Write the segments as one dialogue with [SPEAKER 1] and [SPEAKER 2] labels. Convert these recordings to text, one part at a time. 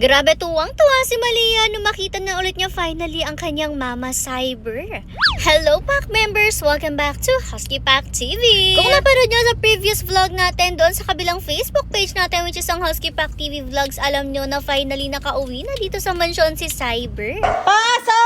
[SPEAKER 1] Grabe tuwang-tuwa si Malia nung makita na ulit niya finally ang kanyang mama cyber. Hello Pack members! Welcome back to Husky Pack TV! Kung napanood niyo sa previous vlog natin doon sa kabilang Facebook page natin which is ang Husky Pack TV Vlogs, alam niyo na finally nakauwi na dito sa mansyon si Cyber.
[SPEAKER 2] Pasok!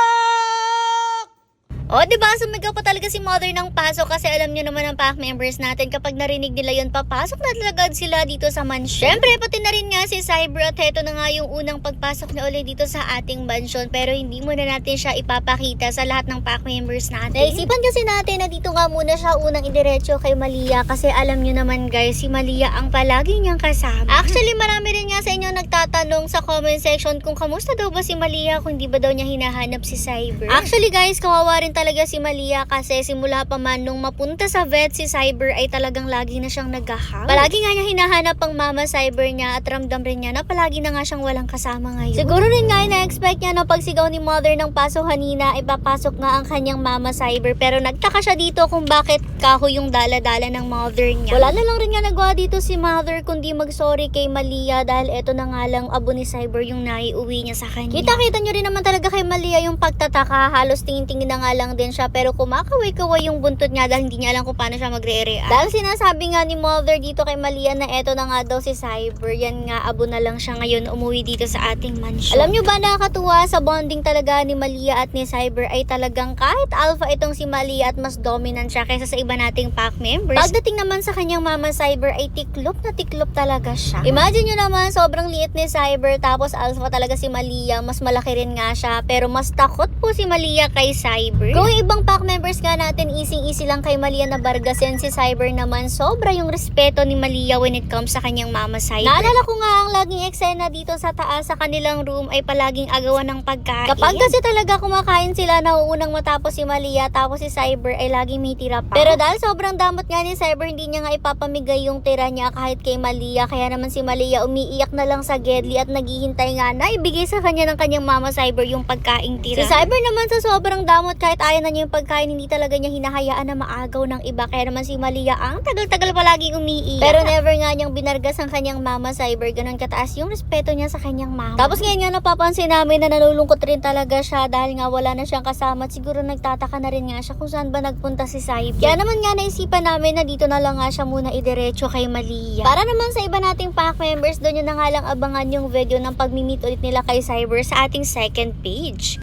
[SPEAKER 1] O, di ba? Sumigaw pa talaga si mother ng pasok kasi alam nyo naman ang pack members natin kapag narinig nila yun, papasok na talaga sila dito sa mansion. Siyempre, pati na rin nga si Cyber at heto na nga yung unang pagpasok na ulit dito sa ating mansion pero hindi muna natin siya ipapakita sa lahat ng pack members natin. Naisipan kasi natin na dito nga muna siya unang idiretso kay Malia kasi alam nyo naman guys, si Malia ang palagi niyang kasama. Actually, marami rin nga sa inyo nagtatanong sa comment section kung kamusta daw ba si Malia kung di ba daw niya hinahanap si Cyber. Actually guys, kawawa rin talaga si Malia kasi simula pa man nung mapunta sa vet si Cyber ay talagang lagi na siyang naghahang. Palagi nga niya hinahanap ang mama Cyber niya at ramdam rin niya na palagi na nga siyang walang kasama ngayon. Siguro rin nga na-expect niya na pagsigaw ni mother ng paso kanina ay papasok nga ang kanyang mama Cyber pero nagtaka siya dito kung bakit kaho yung dala-dala ng mother niya. Wala na lang rin nga nagawa dito si mother kundi mag-sorry kay Malia dahil eto na nga lang abo ni Cyber yung naiuwi niya sa kanya. Kita-kita nyo rin naman talaga kay Malia yung pagtataka. Halos tingin-tingin na nga lang din siya pero kumakaway-kaway yung buntot niya dahil hindi niya alam kung paano siya magre-react. Dahil sinasabi nga ni mother dito kay Malia na eto na nga daw si Cyber. Yan nga abo na lang siya ngayon umuwi dito sa ating mansion. Alam nyo ba nakakatuwa sa bonding talaga ni Malia at ni Cyber ay talagang kahit alpha itong si Malia at mas dominant siya kaysa sa iba nating pack members. Pagdating naman sa kanyang mama Cyber ay tiklop na tiklop talaga siya. Imagine nyo naman sobrang liit ni Cyber tapos alpha talaga si Malia. Mas malaki rin nga siya pero mas takot po si Malia kay Cyber. Kung yung ibang pack members nga natin easy-easy lang kay Malia na bargasin si Cyber naman sobra yung respeto ni Malia when it comes sa kanyang mama Cyber. Naalala ko nga ang laging eksena dito sa taas sa kanilang room ay palaging agawan ng pagkain. Kapag kasi talaga kumakain sila nauunang matapos si Malia tapos si Cyber ay laging may tira pa. Pero dahil sobrang damot nga ni Cyber hindi niya nga ipapamigay yung tira niya kahit kay Malia kaya naman si Malia umiiyak na lang sa Gedli at naghihintay nga na ibigay sa kanya ng kanyang mama Cyber yung pagkaing tira. Si Cyber naman sa sobrang damot kahit ayaw na niya yung pagkain hindi talaga niya hinahayaan na maagaw ng iba kaya naman si Malia ang tagal-tagal palaging umiiyak. Pero never nga niyang binargas ang kanyang mama Cyber ganun kataas yung respeto niya sa kanyang mama. Tapos ngayon nga napapansin namin na nalulungkot rin talaga siya dahil nga wala na siyang kasama at siguro nagtataka na rin nga siya kung saan ba nagpunta si Cyber. Kaya naman nga naisipan namin na dito na lang nga siya muna idiretso kay Malia. Para naman sa iba nating pack members, doon yun na nga lang abangan yung video ng pag-meet ulit nila kay Cyber sa ating second page.